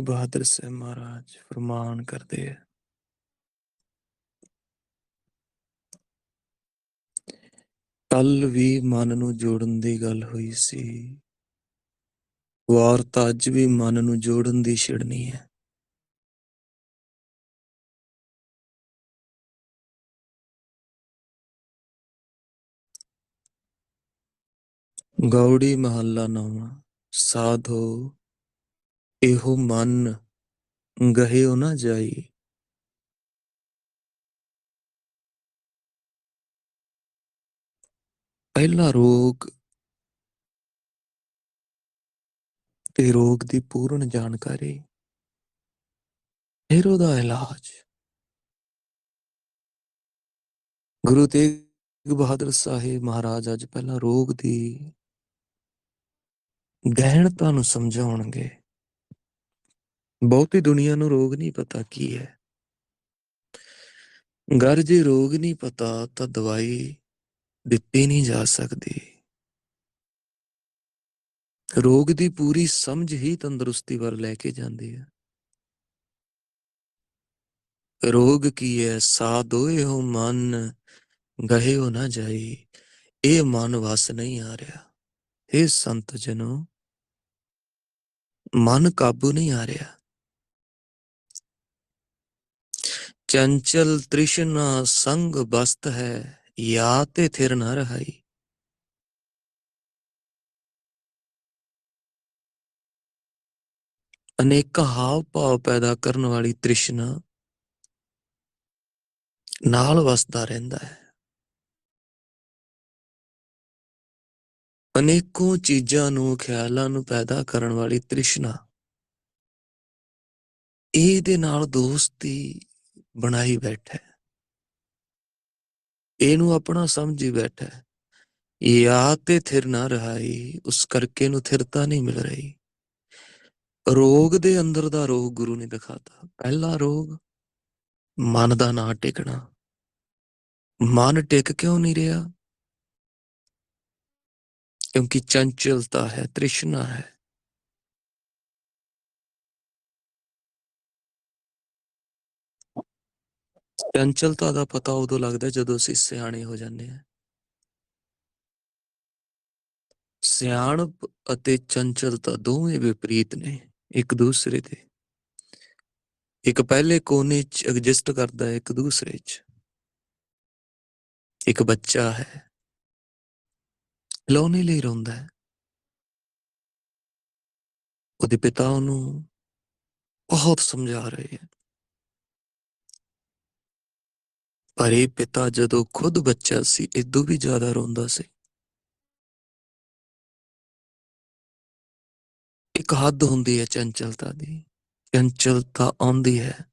ਬਹਾਦਰ ਸਾਹਿਬ ਮਹਾਰਾਜ ਫਰਮਾਨ ਕਰਦੇ ਹੈ ਕੱਲ ਵੀ ਮਨ ਨੂੰ ਜੋੜਨ ਦੀ ਗੱਲ ਹੋਈ ਸੀ। ਵਾਰ ਤਾਂ ਅੱਜ ਵੀ ਮਨ ਨੂੰ ਜੋੜਨ ਦੀ ਛਿੜਨੀ ਹੈ। ਗੌੜੀ ਮਹੱਲਾ ਨੌਵਾਂ, ਸਾਧੋ ਇਹੋ ਮਨ ਗਹਿਓ ਨਾ ਜਾਈ। ਪਹਿਲਾ ਰੋਗ ਤੇ ਰੋਗ ਦੀ ਪੂਰਨ ਜਾਣਕਾਰੀ, ਫਿਰ ਉਹਦਾ ਇਲਾਜ। ਗੁਰੂ ਤੇਗ ਬਹਾਦਰ ਸਾਹਿਬ ਮਹਾਰਾਜ ਅੱਜ ਪਹਿਲਾਂ ਰੋਗ ਦੀ ਗਹਿਣਤਾ ਨੂੰ ਸਮਝਾਉਣਗੇ। ਬਹੁਤੀ ਦੁਨੀਆ ਨੂੰ ਰੋਗ ਨਹੀਂ ਪਤਾ ਕੀ ਹੈ। ਗਰ ਜੇ ਰੋਗ ਨਹੀਂ ਪਤਾ ਤਾਂ ਦਵਾਈ ਦਿੱਤੀ ਨਹੀਂ ਜਾ ਸਕਦੀ। ਰੋਗ ਦੀ ਪੂਰੀ ਸਮਝ ਹੀ ਤੰਦਰੁਸਤੀ ਵੱਲ ਲੈ ਕੇ ਜਾਂਦੀ ਹੈ। ਰੋਗ ਕੀ ਹੈ? ਸਾਦੋਏ ਹੋ ਮਨ, ਗਹੇ ਹੋ ਨਾ ਜਾਈ। ਇਹ ਮਨ ਵਸ ਨਹੀਂ ਆ ਰਿਹਾ। ਇਹ ਸੰਤ ਜਨੋ, ਮਨ ਕਾਬੂ ਨਹੀਂ ਆ ਰਿਹਾ। ਚੰਚਲ ਤ੍ਰਿਸ਼ਨਾ ਸੰਗ ਬਸਤ ਹੈ, ਯਾ ਤੇ ਥਿਰ ਨਾ ਰਹਾਈ। ਅਨੇਕ ਹਾਵ ਭਾਵ ਪੈਦਾ ਕਰਨ ਵਾਲੀ ਤ੍ਰਿਸ਼ਨਾ ਨਾਲ ਵਸਦਾ ਰਹਿੰਦਾ ਹੈ। ਅਨੇਕੋ ਚੀਜ਼ਾਂ ਨੂੰ ਖਿਆਲਾਂ ਨੂੰ ਪੈਦਾ ਕਰਨ ਵਾਲੀ ਤ੍ਰਿਸ਼ਨਾ, ਇਹਦੇ ਨਾਲ ਦੋਸਤੀ ਬਣਾਈ ਬੈਠਾ ਹੈ। ਇਹਨੂੰ ਆਪਣਾ ਸਮਝੀ ਬੈਠਾ ਹੈ। ਯਾ ਤੇ ਥਿਰ ਨਾ ਰਹਾਈ, ਉਸ ਕਰਕੇ ਨੂੰ ਥਿਰਤਾ ਨਹੀਂ ਮਿਲ ਰਹੀ। ਰੋਗ ਦੇ ਅੰਦਰ ਦਾ ਰੋਗ ਗੁਰੂ ਨੇ ਦਿਖਾਤਾ। ਪਹਿਲਾ ਰੋਗ, ਮਨ ਦਾ ਨਾ ਟਿਕਣਾ। ਮਨ ਟਿਕ ਕਿਉਂ ਨਹੀਂ ਰਿਹਾ? ਕਿਉਂਕਿ ਚੰਚਲਤਾ ਹੈ, ਤ੍ਰਿਸ਼ਨਾ ਹੈ। ਚੰਚਲਤਾ ਦਾ ਪਤਾ ਉਦੋਂ ਲੱਗਦਾ ਜਦੋਂ ਅਸੀਂ ਸਿਆਣੇ ਹੋ ਜਾਂਦੇ ਹਾਂ। ਸਿਆਣਪ ਅਤੇ ਚੰਚਲਤਾ ਦੋਵੇਂ ਵਿਪਰੀਤ ਨੇ ਇੱਕ ਦੂਸਰੇ ਦੇ ਇੱਕ ਪਹਿਲੇ ਕੋਨੇ 'ਚ ਐਗਜ਼ਿਸਟ ਕਰਦਾ ਹੈ, ਇੱਕ ਦੂਸਰੇ 'ਚ। ਇੱਕ ਬੱਚਾ ਹੈ ਖਿਲੌਣੇ ਲਈ ਰੋਂਦਾ ਹੈ। ਉਹਦੇ ਪਿਤਾ ਉਹਨੂੰ ਬਹੁਤ ਸਮਝਾ ਰਹੇ ਹੈ ਪਰ ਇਹ ਪਿਤਾ ਜਦੋਂ ਖੁਦ ਬੱਚਾ ਸੀ ਇਦੋਂ ਵੀ ਜ਼ਿਆਦਾ ਰੋਂਦਾ ਸੀ। ਇੱਕ ਹੱਦ ਹੁੰਦੀ ਹੈ ਚੰਚਲਤਾ ਦੀ। ਚੰਚਲਤਾ ਆਉਂਦੀ ਹੈ।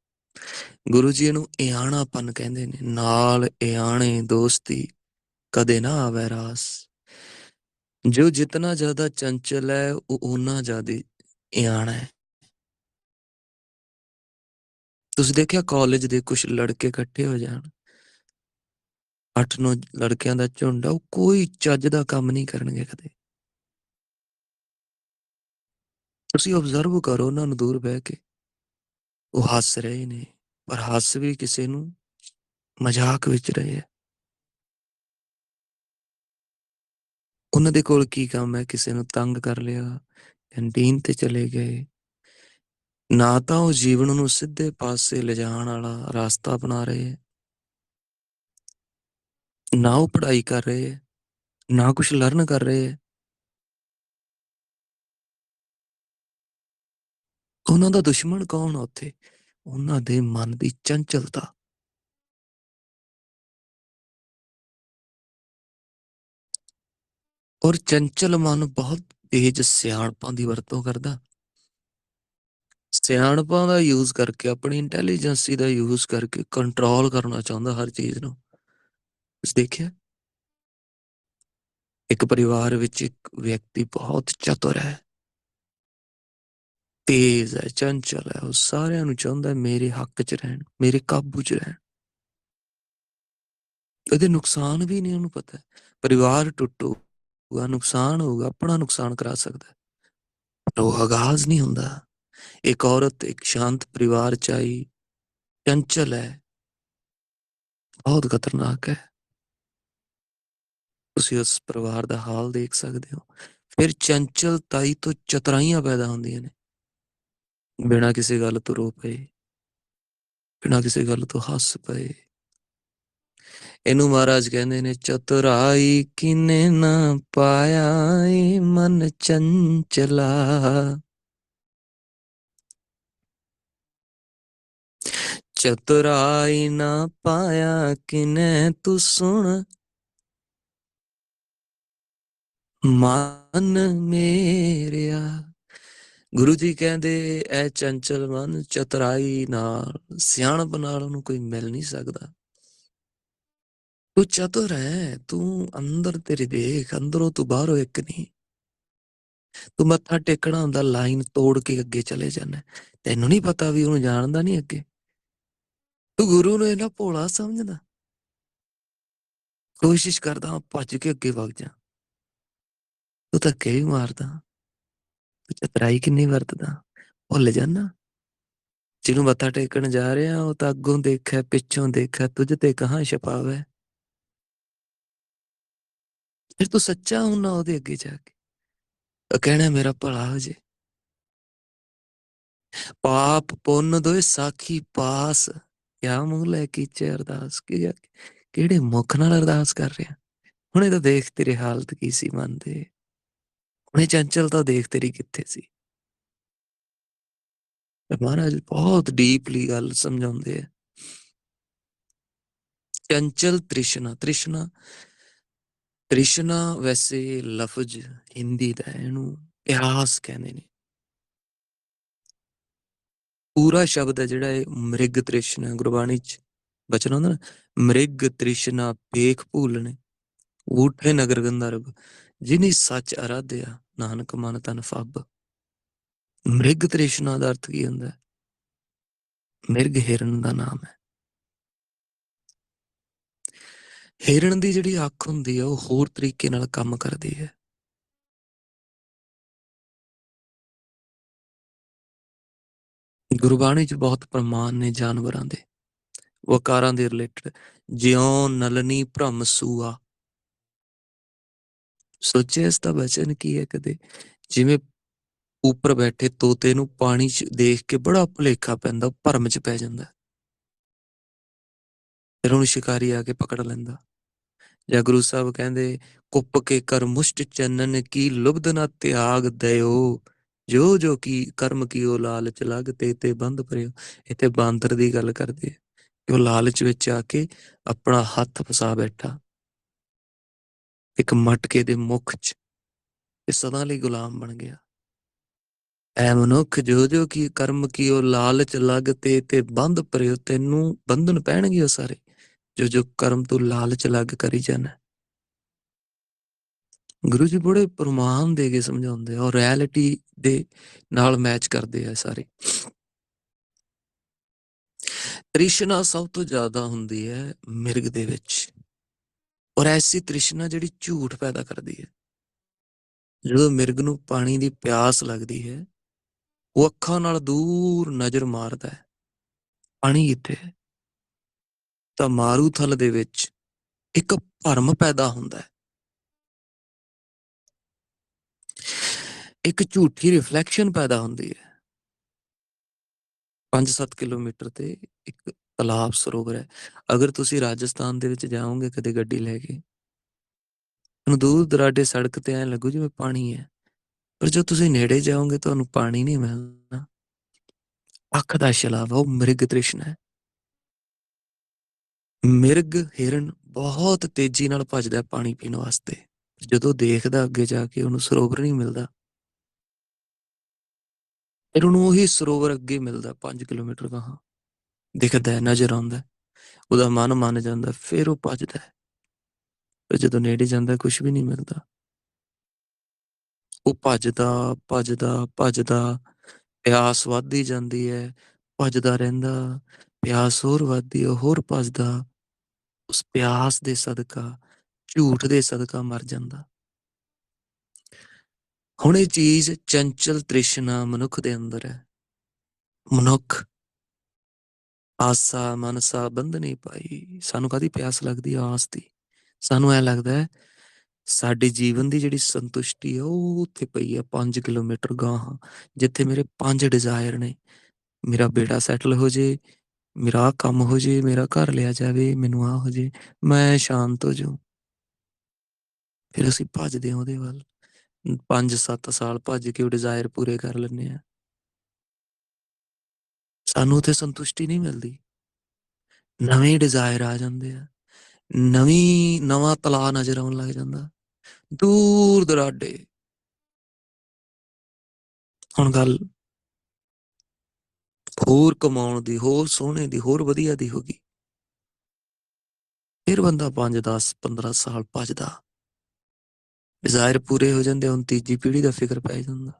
ਗੁਰੂ ਜੀ ਨੂੰ ਇਆਣਾਪਨ ਕਹਿੰਦੇ ਨੇ। ਨਾਲ ਇਆਣੇ ਦੋਸਤੀ ਕਦੇ ਨਾ ਆਵੇ ਰਾਸ। ਜੋ ਜਿਤਨਾ ਜ਼ਿਆਦਾ ਚੰਚਲ ਹੈ, ਉਹ ਉਨਾ ਜ਼ਿਆਦਾ ਇਆਣਾ ਹੈ। ਤੁਸੀਂ ਦੇਖਿਆ ਕਾਲਜ ਦੇ ਕੁਝ ਲੜਕੇ ਇਕੱਠੇ ਹੋ ਜਾਣ। ਅੱਠ ਨੌ ਲੜਕਿਆਂ ਦਾ ਝੁੰਡ ਆ, ਉਹ ਕੋਈ ਚੱਜ ਦਾ ਕੰਮ ਨਹੀਂ ਕਰਨਗੇ ਕਦੇ। ਤੁਸੀਂ ਆਬਜ਼ਰਵ ਕਰੋ ਉਹਨਾਂ ਨੂੰ ਦੂਰ ਬਹਿ ਕੇ। ਉਹ ਹੱਸ ਰਹੇ ਨੇ, ਪਰ ਹੱਸ ਵੀ ਕਿਸੇ ਨੂੰ ਮਜ਼ਾਕ ਵਿੱਚ ਰਹੇ ਹੈ ਉਹਨਾਂ ਦੇ ਕੋਲ ਕੀ ਕੰਮ ਹੈ? ਕਿਸੇ ਨੂੰ ਤੰਗ ਕਰ ਲਿਆ, ਕੈਂਟੀਨ ਤੇ ਚਲੇ ਗਏ। ਨਾ ਤਾਂ ਉਹ ਜੀਵਨ ਨੂੰ ਸਿੱਧੇ ਪਾਸੇ ਲਿਜਾਣ ਵਾਲਾ ਰਸਤਾ ਬਣਾ ਰਹੇ ਹੈ ਨਾ ਉਹ ਪੜ੍ਹਾਈ ਕਰ ਰਹੇ ਹੈ, ਨਾ ਕੁਝ ਲਰਨ ਕਰ ਰਹੇ ਹੈ। ਉਹਨਾਂ ਦਾ ਦੁਸ਼ਮਣ ਕੌਣ ਆ ਉੱਥੇ? ਉਹਨਾਂ ਦੇ ਮਨ ਦੀ ਚੰਚਲਤਾ। ਔਰ ਚੰਚਲ ਮਨ ਬਹੁਤ ਤੇਜ ਸਿਆਣਪਾਂ ਦੀ ਵਰਤੋਂ ਕਰਦਾ। ਸਿਆਣਪਾਂ ਦਾ ਯੂਜ਼ ਕਰਕੇ, ਆਪਣੀ ਇੰਟੈਲੀਜੈਂਸੀ ਦਾ ਯੂਜ਼ ਕਰਕੇ ਕੰਟਰੋਲ ਕਰਨਾ ਚਾਹੁੰਦਾ ਹਰ ਚੀਜ਼ ਨੂੰ। ਤੁਸੀਂ ਦੇਖਿਆ? ਇੱਕ ਪਰਿਵਾਰ ਵਿੱਚ ਇੱਕ ਵਿਅਕਤੀ ਬਹੁਤ ਚਤੁਰ ਹੈ। ਤੇਜ਼ ਹੈ, ਚੰਚਲ ਹੈ, ਉਹ ਸਾਰਿਆਂ ਨੂੰ ਚਾਹੁੰਦਾ ਮੇਰੇ ਹੱਕ 'ਚ ਰਹਿਣ, ਮੇਰੇ ਕਾਬੂ 'ਚ ਰਹਿਣ। ਇਹਦੇ ਨੁਕਸਾਨ ਵੀ ਨਹੀਂ ਉਹਨੂੰ ਪਤਾ ਪਰਿਵਾਰ ਟੁੱਟੂਗਾ, ਨੁਕਸਾਨ ਹੋਊਗਾ, ਆਪਣਾ ਨੁਕਸਾਨ ਕਰਾ ਸਕਦਾ ਪਰ ਉਹ ਆਗਾਜ਼ ਨਹੀਂ ਹੁੰਦਾ। ਇੱਕ ਔਰਤ, ਇੱਕ ਸ਼ਾਂਤ ਪਰਿਵਾਰ ਚ ਆਈ, ਚੰਚਲ ਹੈ। ਬਹੁਤ ਖਤਰਨਾਕ ਹੈ। ਤੁਸੀਂ ਉਸ ਪਰਿਵਾਰ ਦਾ ਹਾਲ ਦੇਖ ਸਕਦੇ ਹੋ। ਫਿਰ ਚੰਚਲਤਾਈ ਤੋਂ ਚਤਰਾਈਆਂ ਪੈਦਾ ਹੁੰਦੀਆਂ ਨੇ। ਬਿਨਾਂ ਕਿਸੇ ਗੱਲ ਤੋਂ ਰੋ ਪਏ। ਬਿਨਾਂ ਕਿਸੇ ਗੱਲ ਤੋਂ ਹੱਸ ਪਏ। ਇਹਨੂੰ ਮਹਾਰਾਜ ਕਹਿੰਦੇ ਨੇ, ਚਤੁਰਾਈ ਕਿਨੇ ਨਾ ਪਾਇਆ ਏ ਮਨ ਚੰਚਲਾ। ਚਤੁਰਾਈ ਨਾ ਪਾਇਆ ਕਿਨੇ ਤੂੰ ਸੁਣ ਮਨ ਮੇਰਿਆ। ਗੁਰੂ ਜੀ ਕਹਿੰਦੇ, ਐ ਚੰਚਲ ਮਨ ਚਤਰਾਈ ਨਾਲ, ਸਿਆਣਪ ਨਾਲ ਉਹਨੂੰ ਕੋਈ ਮਿਲ ਨਹੀਂ ਸਕਦਾ। ਤੂੰ ਚਤੁਰ ਹੈ ਤੂੰ ਅੰਦਰ ਤੇਰੀ ਦੇਖ, ਅੰਦਰੋਂ ਤੂੰ ਬਾਹਰੋਂ ਇੱਕ ਨਹੀਂ। ਤੂੰ ਮੱਥਾ ਟੇਕਣਾ ਹੁੰਦਾ, ਲਾਈਨ ਤੋੜ ਕੇ ਅੱਗੇ ਚਲੇ ਜਾਣਾ ਤੈਨੂੰ ਨਹੀਂ ਪਤਾ ਵੀ ਉਹਨੂੰ ਜਾਣਦਾ ਨਹੀਂ ਅੱਗੇ। ਤੂੰ ਗੁਰੂ ਨੂੰ ਇਹਨਾਂ ਭੋਲਾ ਸਮਝਦਾ। ਕੋਸ਼ਿਸ਼ ਕਰਦਾ ਭੱਜ ਕੇ ਅੱਗੇ ਵਗ ਜਾ। ਤੂੰ ਤਾਂ ਕਈ ਮਾਰਦਾ ਤੂੰ ਚਤਰਾਈ ਕਿੰਨੀ ਵਰਤਦਾ, ਭੁੱਲ ਜਾਣਾ ਜਿਹਨੂੰ ਮੱਥਾ ਟੇਕਣ ਜਾ ਰਿਹਾ, ਉਹ ਤਾਂ ਅੱਗੋਂ ਦੇਖਿਆ, ਪਿੱਛੋਂ ਦੇਖਿਆ, ਤੁਝ ਤੇ ਕਹਾਂ ਛਪਾਵੇ। ਫਿਰ ਤੂੰ ਸੱਚਾ ਹੁੰਨਾ ਉਹਦੇ ਅੱਗੇ ਜਾ ਕੇ, ਉਹ ਕਹਿਣਾ, ਮੇਰਾ ਭਲਾ ਹੋ ਜੇ। ਪਾਪ ਪੁੰਨ ਦੋਏ ਸਾਖੀ ਪਾਸ, ਕਿਆ ਮੂੰਹ ਲੈ ਕੇ ਚ ਅਰਦਾਸ ਕੀ ਕਿਹੜੇ ਮੁਖ ਨਾਲ ਅਰਦਾਸ ਕਰ ਰਿਹਾ? ਹੁਣੇ ਤਾਂ ਦੇਖ ਤੇਰੀ ਹਾਲਤ ਕੀ ਸੀ, ਮਨ ਦੇ। ਹੁਣੇ ਚੰਚਲ ਤਾਂ ਦੇਖ ਤੇਰੀ ਕਿੱਥੇ ਸੀ ਮਹਾਰਾਜ ਬਹੁਤ ਡੀਪਲੀ ਗੱਲ ਸਮਝਾਉਂਦੇ ਆ ਚੰਚਲ ਤ੍ਰਿਸ਼ਨਾ ਤ੍ਰਿਸ਼ਨਾ ਤ੍ਰਿਸ਼ਨਾ ਵੈਸੇ ਲਫ਼ਜ਼ ਹਿੰਦੀ ਦਾ ਇਹਨੂੰ ਪਿਆਸ ਕਹਿੰਦੇ ਨੇ ਪੂਰਾ ਸ਼ਬਦ ਹੈ ਜਿਹੜਾ ਇਹ ਮ੍ਰਿਗ ਤ੍ਰਿਸ਼ਨਾ ਗੁਰਬਾਣੀ ਚ ਬਚਨ ਹੁੰਦਾ ਨਾ ਮ੍ਰਿਗ ਤ੍ਰਿਸ਼ਨਾ ਪੇਖ ਭੂਲਣੇ ਊਠੇ ਨਗਰ ਗੰਧਰਵ ਜਿਨੀ ਸੱਚ ਅਰਾਧਿਆ ਨਾਨਕ ਮਨ ਤਨ ਫੱਬ। ਮ੍ਰਿਗ ਤ੍ਰਿਸ਼ਨਾ ਦਾ ਅਰਥ ਕੀ ਹੁੰਦਾ? ਹੈ ਮਿਰਗ ਹਿਰਨ ਦਾ ਨਾਮ ਹੈ। ਹਿਰਨ ਦੀ ਜਿਹੜੀ ਅੱਖ ਹੁੰਦੀ ਹੈ ਉਹ ਹੋਰ ਤਰੀਕੇ ਨਾਲ ਕੰਮ ਕਰਦੀ ਹੈ। ਗੁਰਬਾਣੀ 'ਚ ਬਹੁਤ ਪ੍ਰਮਾਣ ਨੇ ਜਾਨਵਰਾਂ ਦੇ। ਵਕਾਰਾਂ ਦੇ ਰਿਲੇਟਡ ਜਿਉ ਨਲਨੀ ਭ੍ਰਮ ਸੂਆ। ਸੋਚਿਆ ਇਸ ਦਾ ਬਚਨ ਕੀ ਹੈ ਕਦੇ? ਜਿਵੇਂ ਉੱਪਰ ਬੈਠੇ ਤੋਤੇ ਨੂੰ ਪਾਣੀ 'ਚ ਦੇਖ ਕੇ ਬੜਾ ਭੁਲੇਖਾ ਪੈਂਦਾ ਭਰਮ 'ਚ ਪੈ ਜਾਂਦਾ। ਫਿਰ ਉਹਨੂੰ ਸ਼ਿਕਾਰੀ ਆ ਕੇ ਪਕੜ ਲੈਂਦਾ। ਜਾਂ ਗੁਰੂ ਸਾਹਿਬ ਕਹਿੰਦੇ, ਕੁੱਪ ਕੇ ਕਰ ਮੁਸ਼ਟ ਚੰਨਨ ਕੀ ਲੁਬਦ ਨਾ ਤਿਆਗ ਦਇਓ। ਜੋ ਜੋ ਕੀ ਕਰਮ ਕੀ ਉਹ ਲਾਲਚ ਲਗ ਤੇ ਤੇ ਬੰਦ ਪਰਿਓ ਇੱਥੇ ਬਾਂਦਰ ਦੀ ਗੱਲ ਕਰਦੇ ਕਿ ਉਹ ਲਾਲਚ ਵਿੱਚ ਆ ਕੇ ਆਪਣਾ ਹੱਥ ਫਸਾ ਬੈਠਾ। ਇੱਕ ਮਟਕੇ ਦੇ ਮੁਖ 'ਚ ਇਹ ਸਦਾ ਲਈ ਗੁਲਾਮ ਬਣ ਗਿਆ। ਐ ਮਨੁੱਖ ਜੋ ਜੋ ਕੀ ਕਰਮ ਕੀ ਉਹ ਲਾਲਚ ਲਗ ਤੇ ਤੇ ਬੰਦ ਪਰਿਓ ਤੈਨੂੰ ਬੰਧਨ ਪੈਣਗੇ ਉਹ ਸਾਰੇ। ਜੋ ਜੋ ਕਰਮ ਤੋਂ ਲਾਲਚ ਲੱਗ ਕਰੀ ਜਾਣਾ। ਗੁਰੂ ਜੀ ਬੜੇ ਪ੍ਰਮਾਣ ਦੇ ਕੇ ਸਮਝਾਉਂਦੇ ਆ ਔਰ ਰਿਐਲਿਟੀ ਦੇ ਨਾਲ ਮੈਚ ਕਰਦੇ ਆ ਸਾਰੇ। ਤ੍ਰਿਸ਼ਨਾ ਸਭ ਤੋਂ ਜ਼ਿਆਦਾ ਹੁੰਦੀ ਹੈ ਮਿਰਗ ਦੇ ਵਿੱਚ। ਔਰ ਐਸੀ ਤ੍ਰਿਸ਼ਨਾ ਜਿਹੜੀ ਝੂਠ ਪੈਦਾ ਕਰਦੀ ਹੈ। ਜਦੋਂ ਮਿਰਗ ਨੂੰ ਪਾਣੀ ਦੀ ਪਿਆਸ ਲੱਗਦੀ ਹੈ, ਉਹ ਅੱਖਾਂ ਨਾਲ ਦੂਰ ਨਜ਼ਰ ਮਾਰਦਾ ਹੈ। ਪਾਣੀ ਕਿੱਥੇ ਹੈ? ਤਾਂ ਮਾਰੂਥਲ ਦੇ ਵਿੱਚ ਇੱਕ ਭਰਮ ਪੈਦਾ ਹੁੰਦਾ ਹੈ। ਇੱਕ ਝੂਠੀ ਰਿਫਲੈਕਸ਼ਨ ਪੈਦਾ ਹੁੰਦੀ ਹੈ। 5-7 ਕਿਲੋਮੀਟਰ ਤੇ ਇੱਕ ਤਲਾਬ ਸਰੋਵਰ ਹੈ। ਅਗਰ ਤੁਸੀਂ ਰਾਜਸਥਾਨ ਦੇ ਵਿੱਚ ਜਾਓਗੇ ਕਦੇ ਗੱਡੀ ਲੈ ਕੇ, ਤੁਹਾਨੂੰ ਦੂਰ ਦਰਾਡੇ ਸੜਕ ਤੇ ਐ ਲੱਗੂ ਜਿਵੇਂ ਪਾਣੀ ਹੈ। ਪਰ ਜਦੋਂ ਤੁਸੀਂ ਨੇੜੇ ਜਾਓਗੇ ਤੁਹਾਨੂੰ ਪਾਣੀ ਨਹੀਂ ਮਿਲਣਾ। ਅੱਖ ਦਾ ਸ਼ਲਾਵਾ ਉਹ ਮ੍ਰਿਗ ਤ੍ਰਿਸ਼ਨ ਹੈ। ਮਿਰਗ ਹਿਰਨ ਬਹੁਤ ਤੇਜ਼ੀ ਨਾਲ ਭੱਜਦਾ ਪਾਣੀ ਪੀਣ ਵਾਸਤੇ। ਜਦੋਂ ਦੇਖਦਾ ਅੱਗੇ ਜਾ ਕੇ ਉਹਨੂੰ ਸਰੋਵਰ ਨਹੀਂ ਮਿਲਦਾ। ਫਿਰ ਉਹਨੂੰ ਉਹੀ ਸਰੋਵਰ ਅੱਗੇ ਮਿਲਦਾ 5 ਕਿਲੋਮੀਟਰ ਗਾਹਾਂ ਦਿਖਦਾ ਨਜ਼ਰ ਆਉਂਦਾ ਉਹਦਾ ਮਨ ਮੰਨ ਜਾਂਦਾ ਫਿਰ ਉਹ ਭੱਜਦਾ ਪਰ ਜਦੋਂ ਨੇੜੇ ਜਾਂਦਾ ਕੁਝ ਵੀ ਨਹੀਂ ਮਿਲਦਾ। ਉਹ ਭੱਜਦਾ ਭੱਜਦਾ ਭੱਜਦਾ, ਪਿਆਸ ਵੱਧਦੀ ਜਾਂਦੀ ਹੈ, ਭੱਜਦਾ ਰਹਿੰਦਾ, ਪਿਆਸ ਹੋਰ ਵੱਧਦੀ ਹੈ ਹੋਰ ਭੱਜਦਾ। ਉਸ ਪਿਆਸ ਦੇ ਸਦਕਾ, ਝੂਠ ਦੇ ਸਦਕਾ ਮਰ ਜਾਂਦਾ। ਹੁਣ ਇਹ ਚੀਜ਼ ਚੰਚਲ ਤ੍ਰਿਸ਼ਨਾ ਮਨੁੱਖ ਦੇ ਅੰਦਰ ਹੈ। ਮਨੁੱਖ ਆਸਾ ਮਨਸਾ ਬੰਧਨੀ ਪਾਈ। ਸਾਨੂੰ ਕਾਦੀ ਪਿਆਸ ਲੱਗਦੀ ਆ ਆਸ ਦੀ? ਸਾਨੂੰ ਐ ਲੱਗਦਾ ਹੈ, ਸਾਡੇ ਜੀਵਨ ਦੀ ਜਿਹੜੀ ਸੰਤੁਸ਼ਟੀ ਆ, ਉਹ ਉੱਥੇ ਪਈ ਆ 5 ਕਿਲੋਮੀਟਰ ਗਾਂਹ, ਜਿੱਥੇ ਮੇਰੇ ਪੰਜ ਡਿਜ਼ਾਇਰ ਨੇ। ਮੇਰਾ ਬੇਟਾ ਸੈਟਲ ਹੋ ਜੇ, ਮੇਰਾ ਆਹ ਕੰਮ ਹੋ ਜੇ, ਮੇਰਾ ਘਰ ਲਿਆ ਜਾਵੇ, ਮੈਨੂੰ ਆ ਹੋ ਜੇ, ਮੈਂ ਸ਼ਾਂਤ ਹੋ ਜਾਉ ਫਿਰ ਅਸੀਂ ਭੱਜਦੇ ਹਾਂ ਉਹਦੇ ਵੱਲ। 5-7 ਸਾਲ ਭੱਜ ਕੇ ਉਹ ਡਿਜ਼ਾਇਰ ਪੂਰੇ ਕਰ ਲੈਂਦੇ ਆ ਸਾਨੂੰ ਉੱਥੇ ਸੰਤੁਸ਼ਟੀ ਨਹੀਂ ਮਿਲਦੀ। ਨਵੇਂ ਡਿਜ਼ਾਇਰ ਆ ਜਾਂਦੇ ਆ। ਨਵੀਂ, ਨਵਾਂ ਤਲਾ ਨਜ਼ਰ ਆਉਣ ਲੱਗ ਜਾਂਦਾ। ਦੂਰ ਦਰਾਡੇ। ਹੁਣ ਗੱਲ ਹੋਰ ਕਮਾਉਣ ਦੀ, ਹੋਰ ਸੋਹਣੇ ਦੀ, ਹੋਰ ਵਧੀਆ ਦੀ ਹੋ ਗਈ। ਫਿਰ ਬੰਦਾ 5 10 15 ਸਾਲ ਭੱਜਦਾ। ਡਿਜ਼ਾਇਰ ਪੂਰੇ ਹੋ ਜਾਂਦੇ, ਹੁਣ ਤੀਜੀ ਪੀੜ੍ਹੀ ਦਾ ਫਿਕਰ ਪੈ ਜਾਂਦਾ।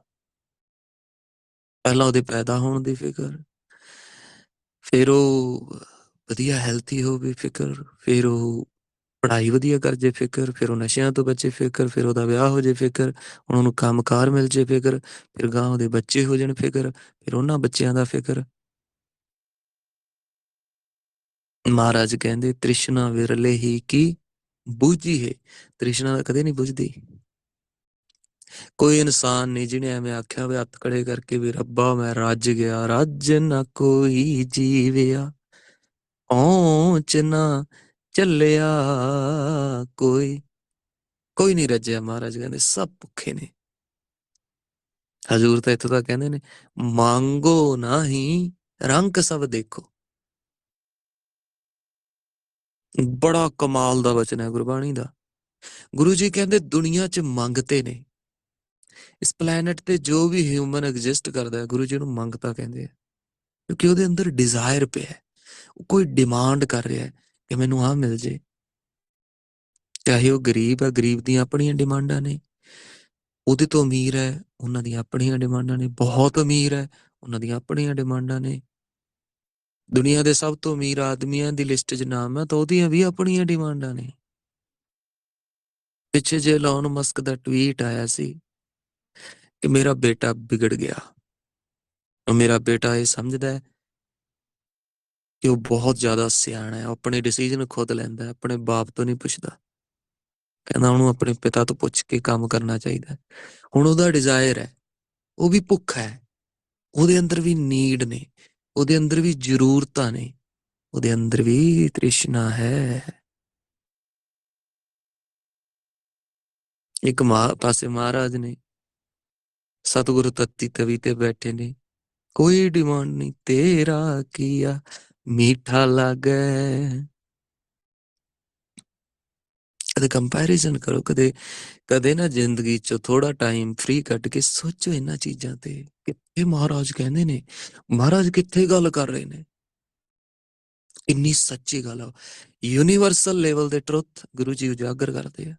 ਪਹਿਲਾਂ ਉਹਦੇ ਪੈਦਾ ਹੋਣ ਦੀ ਫਿਕਰ। ਫਿਰ ਉਹ ਵਧੀਆ ਹੈਲਥੀ ਹੋਵੇ ਫਿਕਰ, ਫਿਰ ਉਹ ਪੜ੍ਹਾਈ ਵਧੀਆ ਕਰ ਜੇ ਫਿਕਰ, ਫਿਰ ਉਹ ਨਸ਼ਿਆਂ ਤੋਂ ਬਚੇ ਫਿਕਰ, ਫਿਰ ਉਹਦਾ ਵਿਆਹ ਹੋ ਜੇ ਫਿਕਰ, ਹੁਣ ਉਹਨੂੰ ਕੰਮਕਾਰ ਮਿਲ ਜੇ ਫਿਕਰ, ਫਿਰ ਗਾਂ ਉਹਦੇ ਬੱਚੇ ਹੋ ਜਾਣ ਫਿਕਰ, ਫਿਰ ਉਹਨਾਂ ਬੱਚਿਆਂ ਦਾ ਫਿਕਰ। ਮਹਾਰਾਜ ਕਹਿੰਦੇ, ਤ੍ਰਿਸ਼ਨਾ ਵਿਰਲੇ ਹੀ ਕੀ ਬੁਝੀ ਹੈ? ਤ੍ਰਿਸ਼ਨਾ ਤਾਂ ਕਦੇ ਨਹੀਂ ਬੁਝਦੀ। ਕੋਈ ਇਨਸਾਨ ਨਹੀਂ ਜਿਹਨੇ ਐਵੇਂ ਆਖਿਆ ਵੀ ਹੱਥ ਖੜੇ ਕਰਕੇ ਵੀ ਰੱਬਾ ਮੈਂ ਰੱਜ ਗਿਆ, ਰੱਜ ਨਾ ਕੋਈ ਜੀਵਿਆ, ਪਹੁੰਚ ਨਾ ਚੱਲਿਆ ਕੋਈ। ਕੋਈ ਨਹੀਂ ਰੱਜਿਆ ਮਹਾਰਾਜ ਕਹਿੰਦੇ, ਸਭ ਭੁੱਖੇ ਨੇ। ਹਜ਼ੂਰ ਤਾਂ ਇੱਥੋਂ ਤੱਕ ਕਹਿੰਦੇ ਨੇ, ਮੰਗੋ ਨਹੀਂ, ਰੰਗ ਸਭ ਦੇਖੋ। ਬੜਾ ਕਮਾਲ ਦਾ ਵਚਨ ਹੈ ਗੁਰਬਾਣੀ ਦਾ। ਗੁਰੂ ਜੀ ਕਹਿੰਦੇ, ਦੁਨੀਆ 'ਚ ਮੰਗਤੇ ਨੇ। ਇਸ ਪਲੈਨਟ ਤੇ ਜੋ ਵੀ ਹਿਊਮਨ ਐਗਜ਼ਿਸਟ ਕਰਦਾ ਹੈ, ਗੁਰੂ ਜੀ ਨੂੰ ਮੰਗਤਾ ਕਹਿੰਦੇ ਆ। ਕਿਉਂਕਿ ਉਹਦੇ ਅੰਦਰ ਡਿਜ਼ਾਇਰ ਪਿਆ ਹੈ। ਉਹ ਕੋਈ ਡਿਮਾਂਡ ਕਰ ਰਿਹਾ ਹੈ ਕਿ ਮੈਨੂੰ ਆਹ ਮਿਲ ਜੇ। ਚਾਹੇ ਉਹ ਗਰੀਬ ਹੈ, ਗਰੀਬ ਦੀਆਂ ਆਪਣੀਆਂ ਡਿਮਾਂਡਾਂ ਨੇ। ਉਹਦੇ ਤੋਂ ਅਮੀਰ ਹੈ, ਉਹਨਾਂ ਦੀਆਂ ਆਪਣੀਆਂ ਡਿਮਾਂਡਾਂ ਨੇ। ਬਹੁਤ ਅਮੀਰ ਹੈ, ਉਹਨਾਂ ਦੀਆਂ ਆਪਣੀਆਂ ਡਿਮਾਂਡਾਂ ਨੇ। ਦੁਨੀਆ ਦੇ ਸਭ ਤੋਂ ਅਮੀਰ ਆਦਮੀਆਂ ਦੀ ਲਿਸਟ 'ਚ ਨਾਮ ਹੈ ਤਾਂ ਉਹਦੀਆਂ ਵੀ ਆਪਣੀਆਂ ਡਿਮਾਂਡਾਂ ਨੇ। ਪਿੱਛੇ ਜੇ ਲੋਨ ਮਸਕ ਦਾ ਟਵੀਟ ਆਇਆ ਸੀ। ਕਿ ਮੇਰਾ ਬੇਟਾ ਵਿਗੜ ਗਿਆ। ਮੇਰਾ ਬੇਟਾ ਇਹ ਸਮਝਦਾ ਹੈ ਕਿ ਉਹ ਬਹੁਤ ਜ਼ਿਆਦਾ ਸਿਆਣਾ ਹੈ। ਆਪਣੇ ਡਿਸੀਜਨ ਖੁਦ ਲੈਂਦਾ ਹੈ, ਆਪਣੇ ਬਾਪ ਤੋਂ ਨਹੀਂ ਪੁੱਛਦਾ। ਕਹਿੰਦਾ ਉਹਨੂੰ ਆਪਣੇ ਪਿਤਾ ਤੋਂ ਪੁੱਛ ਕੇ ਕੰਮ ਕਰਨਾ ਚਾਹੀਦਾ ਹੁਣ ਉਹਦਾ ਡਿਜ਼ਾਇਰ ਹੈ, ਉਹ ਵੀ ਭੁੱਖ ਹੈ। ਉਹਦੇ ਅੰਦਰ ਵੀ ਨੀਡ ਨੇ, ਉਹਦੇ ਅੰਦਰ ਵੀ ਜ਼ਰੂਰਤਾਂ ਨੇ, ਉਹਦੇ ਅੰਦਰ ਵੀ ਤ੍ਰਿਸ਼ਨਾ ਹੈ। ਇੱਕ ਮਾਂ ਪਾਸੇ ਮਹਾਰਾਜ ਨੇ ਸਤਿਗੁਰੂ ਤੱਤੀ ਤਵੀ ਤੇ ਬੈਠੇ ਨੇ। ਕੋਈ ਡਿਮਾਂਡ ਨਹੀਂ, ਤੇਰਾ ਕੀਆ ਮੀਠਾ ਲੱਗੇ। ਕਦੇ ਕੰਪੈਰੀਜ਼ਨ ਕਰੋ, ਕਦੇ ਕਦੇ ਨਾ ਜ਼ਿੰਦਗੀ ਚੋਂ ਥੋੜਾ ਟਾਈਮ ਫ੍ਰੀ ਕੱਢ ਕੇ ਸੋਚੋ ਇਹਨਾਂ ਚੀਜ਼ਾਂ ਤੇ। ਕਿੱਥੇ ਮਹਾਰਾਜ ਕਹਿੰਦੇ ਨੇ, ਮਹਾਰਾਜ ਕਿੱਥੇ ਗੱਲ ਕਰ ਰਹੇ ਨੇ? ਇੰਨੀ ਸੱਚੀ ਗੱਲ ਆ। ਯੂਨੀਵਰਸਲ ਲੈਵਲ ਦੇ ਟਰੁੱਥ ਗੁਰੂ ਜੀ ਉਜਾਗਰ ਕਰਦੇ ਆ।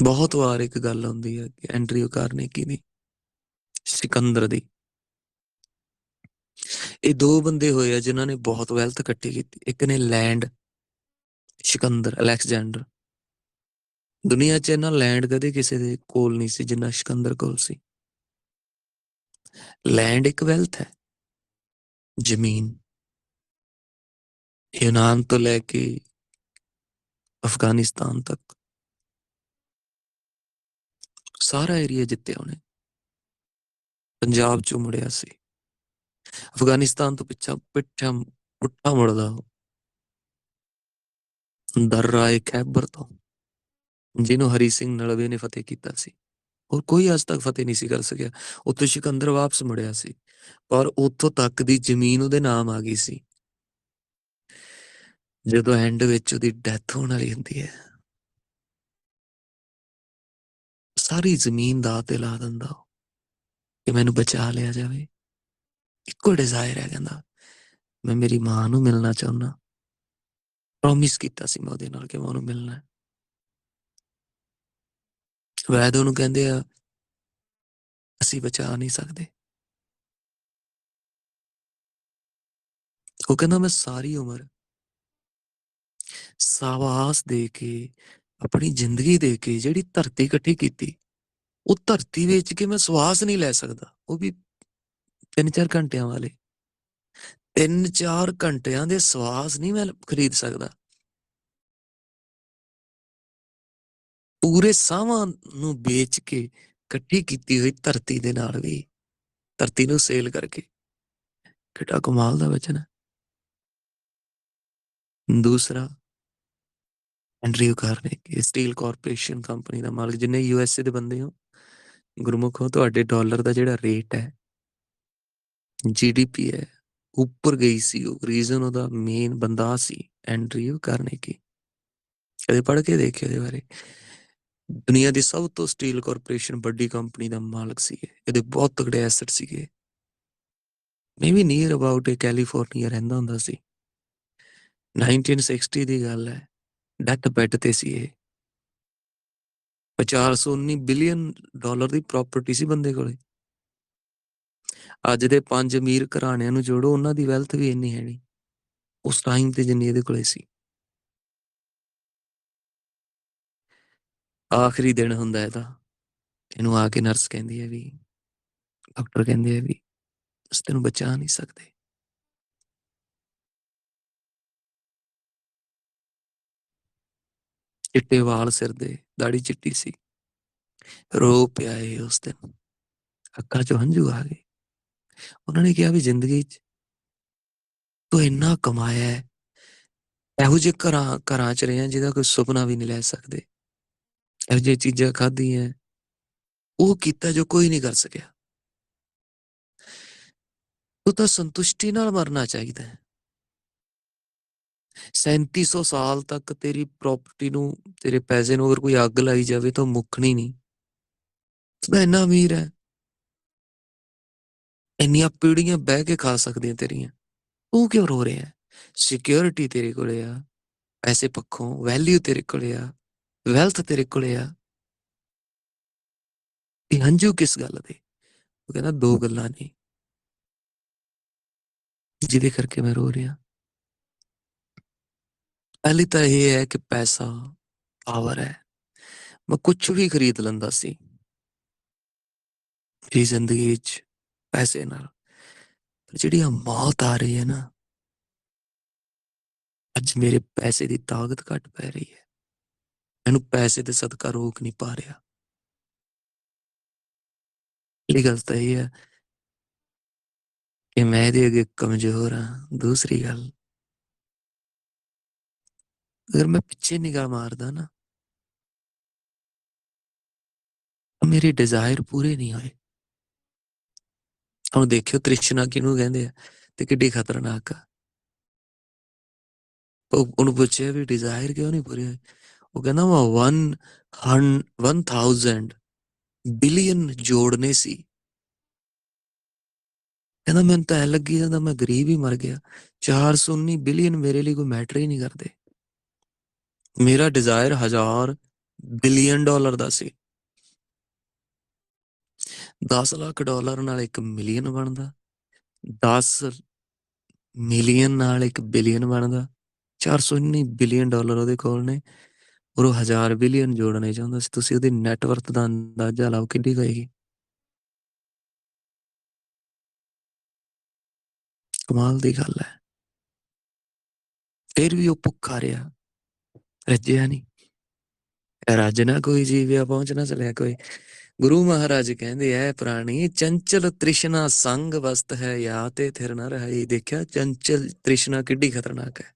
ਬਹੁਤ ਵਾਰ ਇੱਕ ਗੱਲ ਹੁੰਦੀ ਹੈ ਕਿ ਐਂਡਰਿਊ ਕਾਰਨੇਗੀ ਦੀ ਸਿਕੰਦਰ ਦੀ। ਇਹ ਦੋ ਬੰਦੇ ਹੋਏ ਆ ਜਿਨ੍ਹਾਂ ਨੇ ਬਹੁਤ ਵੈਲਥ ਇਕੱਠੀ ਕੀਤੀ। ਇੱਕ ਨੇ ਲੈਂਡ ਸਿਕੰਦਰ ਅਲੈਗਜ਼ੈਂਡਰ ਦੁਨੀਆ 'ਚ ਇਹਨਾਂ ਲੈਂਡ ਕਦੇ ਕਿਸੇ ਦੇ ਕੋਲ ਨਹੀਂ ਸੀ ਜਿੰਨਾ ਸਿਕੰਦਰ ਕੋਲ ਸੀ। ਲੈਂਡ ਇੱਕ ਵੈਲਥ ਹੈ। ਜ਼ਮੀਨ। ਯੂਨਾਨ ਤੋਂ ਲੈ ਕੇ ਅਫਗਾਨਿਸਤਾਨ ਤੱਕ। ਸਾਰਾ ਏਰੀਆ ਜਿੱਤਿਆ ਉਹਨੇ। ਪੰਜਾਬ ਚੋਂ ਮੁੜਿਆ ਸੀ। ਅਫਗਾਨਿਸਤਾਨ ਤੋਂ ਪਿੱਛਾ ਪਿੱਛਾ ਪੁੱਠਾ ਮੁੜਦਾ ਉਹ। ਖੈਬਰ ਤੋਂ, ਜਿਹਨੂੰ ਹਰੀ ਸਿੰਘ ਨਲਵੇ ਨੇ ਫਤਿਹ ਕੀਤਾ ਸੀ। ਹੋਰ ਕੋਈ ਅਜ ਤੱਕ ਫਤਿਹ ਨਹੀਂ ਸੀ ਕਰ ਸਕਿਆ। ਉੱਥੋਂ ਸਿਕੰਦਰ ਵਾਪਸ ਮੁੜਿਆ ਸੀ। ਪਰ ਉੱਥੋਂ ਤੱਕ ਦੀ ਜ਼ਮੀਨ ਉਹਦੇ ਨਾਮ ਆ ਗਈ ਸੀ। ਜਦੋਂ ਐਂਡ ਵਿੱਚ ਉਹਦੀ ਡੈਥ ਹੋਣ ਵਾਲੀ ਹੁੰਦੀ ਹੈ। ਸਾਰੀ ਜ਼ਮੀਨ ਦਾ ਤੇ ਲਾ ਦਿੰਦਾ ਕਿ ਮੈਨੂੰ ਬਚਾ ਲਿਆ ਜਾਵੇ। ਇੱਕੋ ਡਿਜ਼ਾਇਰ ਹੈ ਕਹਿੰਦਾ, ਮੈਂ ਮੇਰੀ ਮਾਂ ਨੂੰ ਮਿਲਣਾ ਚਾਹੁੰਦਾ। ਪ੍ਰੋਮਿਸ ਕੀਤਾ ਸੀ ਮੈਂ ਉਹਦੇ ਨਾਲ ਕਿ ਮੈਂ ਉਹਨੂੰ ਮਿਲਣਾ। ਹੈ ਵੈਦ ਉਹਨੂੰ ਕਹਿੰਦੇ ਆ, ਅਸੀਂ ਬਚਾ ਨਹੀਂ ਸਕਦੇ। ਉਹ ਕਹਿੰਦਾ, ਮੈਂ ਸਾਰੀ ਉਮਰ ਸਾਵਾਸ ਦੇ ਕੇ ਆਪਣੀ ਜ਼ਿੰਦਗੀ ਦੇ ਕੇ ਜਿਹੜੀ ਧਰਤੀ ਇਕੱਠੀ ਕੀਤੀ, ਉਹ ਧਰਤੀ ਵੇਚ ਕੇ ਮੈਂ ਸਵਾਸ ਨਹੀਂ ਲੈ ਸਕਦਾ। ਉਹ ਵੀ 3-4 ਘੰਟਿਆਂ ਵਾਲੇ। 3-4 ਘੰਟਿਆਂ ਦੇ ਸਵਾਸ ਨਹੀਂ ਮੈਂ ਖਰੀਦ ਸਕਦਾ। ਪੂਰੇ ਸਾਹਾਂ ਨੂੰ ਵੇਚ ਕੇ ਇਕੱਠੀ ਕੀਤੀ ਹੋਈ ਧਰਤੀ ਦੇ ਨਾਲ ਵੀ, ਧਰਤੀ ਨੂੰ ਸੇਲ ਕਰਕੇ। ਕਿਹੜਾ ਕਮਾਲ ਦਾ ਵਚਨ ਹੈ। ਦੂਸਰਾ Andrew Carnegie steel corporation company ਦਾ ਮਾਲਕ, ਜਿੰਨੇ ਯੂਐਸਏ ਦੇ ਬੰਦੇ ਹੋ, ਗੁਰਮੁਖੋ ਤੁਹਾਡੇ ਡਾਲਰ ਦਾ ਜਿਹੜਾ ਰੇਟ ਹੈ ਜੀਡੀਪੀ ਹੈ, ਉੱਪਰ ਗਈ ਸੀ ਉਹ ਰੀਜ਼ਨ ਉਹਦਾ ਮੇਨ ਬੰਦਾ ਸੀ ਐਂਡਰਿਊ ਕਾਰਨੇਗੀ ਕਦੇ ਪੜ੍ਹ ਕੇ ਦੇਖਿਓ ਇਹਦੇ ਬਾਰੇ। ਦੁਨੀਆ ਦੀ ਸਭ ਤੋਂ ਸਟੀਲ ਕਾਰਪੋਰੇਸ਼ਨ ਵੱਡੀ ਕੰਪਨੀ ਦਾ ਮਾਲਕ ਸੀ ਇਹਦੇ ਬਹੁਤ ਤਗੜੇ ਐਸੈਟ ਸੀਗੇ। ਮੇਬੀ ਨੀਅਰ ਅਬਾਊਟ ਕੈਲੀਫੋਰਨੀਆ ਰਹਿੰਦਾ ਹੁੰਦਾ ਸੀ। 1960 ਦੀ ਗੱਲ ਹੈ। ਡੈਥ ਬੈੱਡ ਤੇ ਸੀ ਇਹ। 419 ਬਿਲੀਅਨ ਡਾਲਰ ਦੀ ਪ੍ਰਾਪਰਟੀ ਸੀ ਬੰਦੇ ਕੋਲੇ। ਅੱਜ ਦੇ ਪੰਜ ਅਮੀਰ ਘਰਾਣਿਆਂ ਨੂੰ ਜੋੜੋ, ਉਹਨਾਂ ਦੀ ਵੈਲਥ ਵੀ ਇੰਨੀ ਹੈ ਨਹੀਂ। ਉਸ ਟਾਈਮ ਤੇ ਜਿੰਨੀ ਇਹਦੇ ਕੋਲੇ ਸੀ। ਆਖਰੀ ਦਿਨ ਹੁੰਦਾ ਹੈ ਤਾਂ ਇਹਨੂੰ ਆ ਕੇ ਨਰਸ ਕਹਿੰਦੀ ਹੈ ਵੀ ਡਾਕਟਰ ਕਹਿੰਦੇ ਆ ਵੀ, ਅਸੀਂ ਤੈਨੂੰ ਬਚਾ ਨਹੀਂ ਸਕਦੇ। ਚਿੱਟੇ ਵਾਲ ਸਿਰ ਦੇ ਦਾੜੀ ਚਿੱਟੀ ਸੀ। ਰੋ ਪਿਆ ਏ ਉਸ ਦਿਨ। ਅੱਖਾਂ ਚ ਹੰਝੂ ਆ ਗਏ। ਉਹਨਾਂ ਨੇ ਕਿਹਾ ਵੀ ਜ਼ਿੰਦਗੀ 'ਚ ਤੂੰ ਇੰਨਾ ਕਮਾਇਆ ਹੈ, ਇਹੋ ਜਿਹੇ ਘਰਾਂ ਘਰਾਂ 'ਚ ਰਿਹਾ ਜਿਹਦਾ ਕੋਈ ਸੁਪਨਾ ਵੀ ਨਹੀਂ ਲੈ ਸਕਦੇ। ਇਹੋ ਜਿਹੀ ਚੀਜ਼ਾਂ ਖਾਧੀਆਂ। ਉਹ ਕੀਤਾ ਜੋ ਕੋਈ ਨਹੀਂ ਕਰ ਸਕਿਆ। ਤੂੰ ਤਾਂ ਸੰਤੁਸ਼ਟੀ ਨਾਲ ਮਰਨਾ ਚਾਹੀਦਾ ਹੈ। 3700 ਸਾਲ ਤੱਕ ਤੇਰੀ ਪ੍ਰਾਪਰਟੀ ਨੂੰ, ਤੇਰੇ ਪੈਸੇ ਨੂੰ ਅਗਰ ਕੋਈ ਅੱਗ ਲਾਈ ਜਾਵੇ ਤਾਂ ਉਹ ਮੁੱਕਣੀ ਨਹੀਂ। ਤੂੰ ਇੰਨਾ ਅਮੀਰ ਹੈ। ਇੰਨੀਆਂ ਪੀੜੀਆਂ ਬਹਿ ਕੇ ਖਾ ਸਕਦੀਆਂ ਤੇਰੀਆਂ। ਤੂੰ ਕਿਉਂ ਰੋ ਰਿਹਾ ਹੈ? ਸਿਕਿਉਰਿਟੀ ਤੇਰੇ ਕੋਲੇ ਆ। ਪੈਸੇ ਪੱਖੋਂ ਵੈਲਿਊ ਤੇਰੇ ਕੋਲੇ ਆ। ਵੈਲਥ ਤੇਰੇ ਕੋਲੇ ਆ। ਇਹ ਹੰਝੂ ਕਿਸ ਗੱਲ ਦੇ? ਉਹ ਕਹਿੰਦਾ ਦੋ ਗੱਲਾਂ ਨੇ। ਜਿਹਦੇ ਕਰਕੇ ਮੈਂ ਰੋ ਰਿਹਾ। ਪਹਿਲੀ ਤਾਂ ਇਹ ਹੈ ਕਿ ਪੈਸਾ ਪਾਵਰ ਹੈ। ਮੈਂ ਕੁਝ ਵੀ ਖਰੀਦ ਲੈਂਦਾ ਸੀ। ਮੇਰੀ ਜ਼ਿੰਦਗੀ ਵਿੱਚ ਪੈਸੇ ਨਾਲ। ਪਰ ਜਿਹੜੀ ਆ ਮੌਤ ਆ ਰਹੀ ਹੈ ਨਾ, ਅੱਜ ਮੇਰੇ ਪੈਸੇ ਦੀ ਤਾਕਤ ਘਟ ਪੈ ਰਹੀ ਹੈ। ਮੈਨੂੰ ਪੈਸੇ ਦੇ ਸਦਕਾ ਰੋਕ ਨਹੀਂ ਪਾ ਰਿਹਾ। ਇਹ ਗੱਲ ਤਾਂ ਇਹ ਹੈ ਕਿ ਮੈਂ ਇਹਦੇ ਅੱਗੇ ਕਮਜ਼ੋਰ ਹਾਂ। ਦੂਸਰੀ ਗੱਲ ਅਗਰ ਮੈਂ ਪਿੱਛੇ ਨਿਗਾਹ ਮਾਰਦਾ ਨਾ ਮੇਰੇ ਡਿਜ਼ਾਇਰ ਪੂਰੇ ਨਹੀਂ ਹੋਏ ਹੁਣ ਦੇਖਿਓ ਤ੍ਰਿਸ਼ਨਾ ਕਿਹਨੂੰ ਕਹਿੰਦੇ ਆ ਤੇ ਕਿੱਡੀ ਖਤਰਨਾਕ ਆ ਉਹ ਉਹਨੂੰ ਪੁੱਛਿਆ ਵੀ ਡਿਜ਼ਾਇਰ ਕਿਉਂ ਨਹੀਂ ਪੂਰੇ ਹੋਏ ਉਹ ਕਹਿੰਦਾ ਵਾ 1 1000 ਬਿਲੀਅਨ ਜੋੜਨੇ ਸੀ ਕਹਿੰਦਾ ਮੈਨੂੰ ਤਾਂ ਐ ਲੱਗੀ ਜਾਂਦਾ ਮੈਂ ਗਰੀਬ ਹੀ ਮਰ ਗਿਆ 419 ਬਿਲੀਅਨ ਮੇਰੇ ਲਈ ਕੋਈ ਮੈਟਰ ਹੀ ਨਹੀਂ ਕਰਦੇ ਮੇਰਾ ਡਿਜ਼ਾਇਰ ਹਜ਼ਾਰ ਬਿਲੀਅਨ ਡਾਲਰ ਦਾ ਸੀ। 10 ਲੱਖ ਡਾਲਰ ਨਾਲ 1 ਮਿਲੀਅਨ ਬਣਦਾ 10 ਮਿਲੀਅਨ ਨਾਲ 1 ਬਿਲੀਅਨ ਬਣਦਾ 419 ਬਿਲੀਅਨ ਡਾਲਰ ਉਹਦੇ ਕੋਲ ਨੇ, ਔਰ ਉਹ 1000 ਬਿਲੀਅਨ ਜੋੜਨੇ ਚਾਹੁੰਦਾ ਸੀ। ਤੁਸੀਂ ਉਹਦੀ ਨੈਟਵਰਥ ਦਾ ਅੰਦਾਜ਼ਾ ਲਾਓ, ਕਿੰਨੀ ਹੋਏਗੀ? ਕਮਾਲ ਦੀ ਗੱਲ ਹੈ। ਫਿਰ ਵੀ ਉਹ ਭੁੱਖਾ ਰਿਹਾ। ਰੱਜਿਆ ਨਹੀਂ ਰੱਜ ਨਾ ਕੋਈ ਜੀਵਿਆ ਪਹੁੰਚ ਨਾ ਚਲਿਆ ਕੋਈ। ਗੁਰੂ ਮਹਾਰਾਜ ਕਹਿੰਦੇ ਐ, ਪ੍ਰਾਣੀ ਚੰਚਲ ਤ੍ਰਿਸ਼ਨਾ ਸੰਗ ਵਸਤ ਹੈ ਯਾ ਤੇ ਥਿਰ ਨਾ ਰਹੀ। ਦੇਖਿਆ, ਚੰਚਲ ਤ੍ਰਿਸ਼ਨਾ ਕਿੱਡੀ ਖਤਰਨਾਕ ਹੈ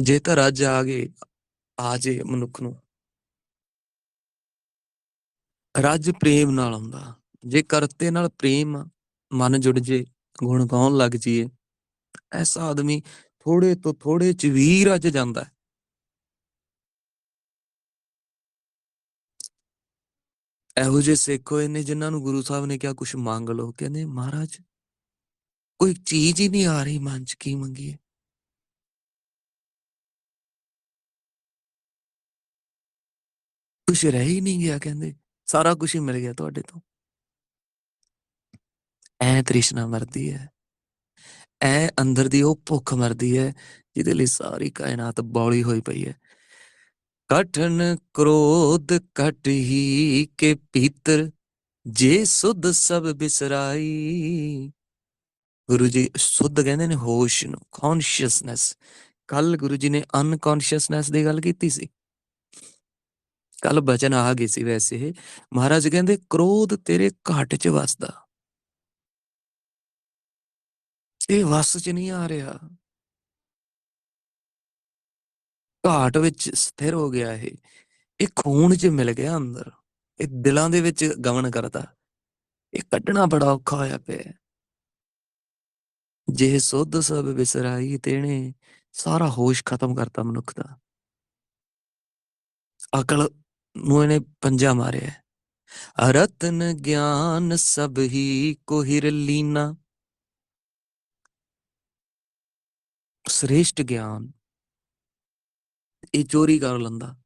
ਜੇ ਤਾਂ ਰੱਜ ਆ ਗਏ, ਆ ਜੇ ਮਨੁੱਖ ਨੂੰ। ਰੱਜ ਪ੍ਰੇਮ ਨਾਲ ਹੁੰਦਾ ਜੇ ਕਰਤੇ ਨਾਲ ਪ੍ਰੇਮ ਮਨ ਜੁੜ ਜੇ, ਗੁਣ ਗਾਉਣ ਲੱਗ ਜੀਏ। ਐਸਾ ਆਦਮੀ ਥੋੜੇ ਤੋਂ ਥੋੜੇ ਚ ਵੀ ਰੱਜ ਜਾਂਦਾ ਇਹੋ ਜਿਹੇ ਸਿੱਖ ਹੋਏ ਨੇ ਜਿਨ੍ਹਾਂ ਨੂੰ ਗੁਰੂ ਸਾਹਿਬ ਨੇ ਕਿਹਾ ਕੁਝ ਮੰਗ ਲਓ। ਕਹਿੰਦੇ, ਮਹਾਰਾਜ, ਕੋਈ ਚੀਜ਼ ਹੀ ਨਹੀਂ ਆ ਰਹੀ ਮਨ ਚ, ਕੀ ਮੰਗੀਏ? ਕੁਝ ਰਹਿ ਹੀ ਨਹੀਂ ਗਿਆ, ਕਹਿੰਦੇ। ਸਾਰਾ ਕੁਝ ਹੀ ਮਿਲ ਗਿਆ ਤੁਹਾਡੇ ਤੋਂ। ਐ ਤ੍ਰਿਸ਼ਨਾ ਮਰਦੀ ਹੈ। ਐ ਅੰਦਰ ਦੀ ਉਹ ਭੁੱਖ ਮਰਦੀ ਹੈ, ਜਿਹਦੇ ਲਈ ਸਾਰੀ ਕਾਇਨਾਤ ਬੌਲੀ ਹੋਈ ਪਈ ਹੈ। ਕਠਨ ਕ੍ਰੋਧ ਕਟ ਹੀ ਕੇ ਪੀਤਰ, ਜੇ ਸੁਧ ਸਭ ਬਿਸਰਾਈ। ਗੁਰੂ ਜੀ ਸੁਧ ਕਹਿੰਦੇ ਨੇ ਹੋਸ਼ ਨੂੰ ਕੌਨਸ਼ੀਅਸਨੈਸ ਕੱਲ ਗੁਰੂ ਜੀ ਨੇ ਅਨਕੌਨਸ਼ੀਅਸਨੈਸ ਦੀ ਗੱਲ ਕੀਤੀ ਸੀ। ਕੱਲ ਬਚਨ ਆ ਗਏ ਸੀ ਵੈਸੇ। ਮਹਾਰਾਜ ਕਹਿੰਦੇ, ਕ੍ਰੋਧ ਤੇਰੇ ਘਾਟ 'ਚ ਵਸਦਾ। ਇਹ ਵਸ 'ਚ ਨਹੀਂ ਆ ਰਿਹਾ। ਘਾਟ ਵਿੱਚ ਸਥਿਰ ਹੋ ਗਿਆ ਇਹ। ਇਹ ਖੂਨ 'ਚ ਮਿਲ ਗਿਆ ਅੰਦਰ। ਇਹ ਦਿਲਾਂ ਦੇ ਵਿੱਚ ਗਮਨ ਕਰਦਾ। ਇਹ ਕੱਢਣਾ ਬੜਾ ਔਖਾ ਹੋਇਆ ਪਿਆ ਜੇ ਸੁੱਧ ਸਭ ਵਿਸਰਾਈ ਤੇਣੇ ਸਾਰਾ ਹੋਸ਼ ਖਤਮ ਕਰਤਾ ਮਨੁੱਖ ਦਾ। ਅਕਲ ਨੂੰ ਇਹਨੇ ਪੰਜਾ ਮਾਰਿਆ ਰਤਨ ਗਿਆਨ ਸਭ ਹੀ ਕੋਹਿਰ ਲੀਨਾ ਸ੍ਰੇਸ਼ਟ ਗਿਆਨ। ਇਹ ਚੋਰੀ ਕਰ ਲੰਦਾ।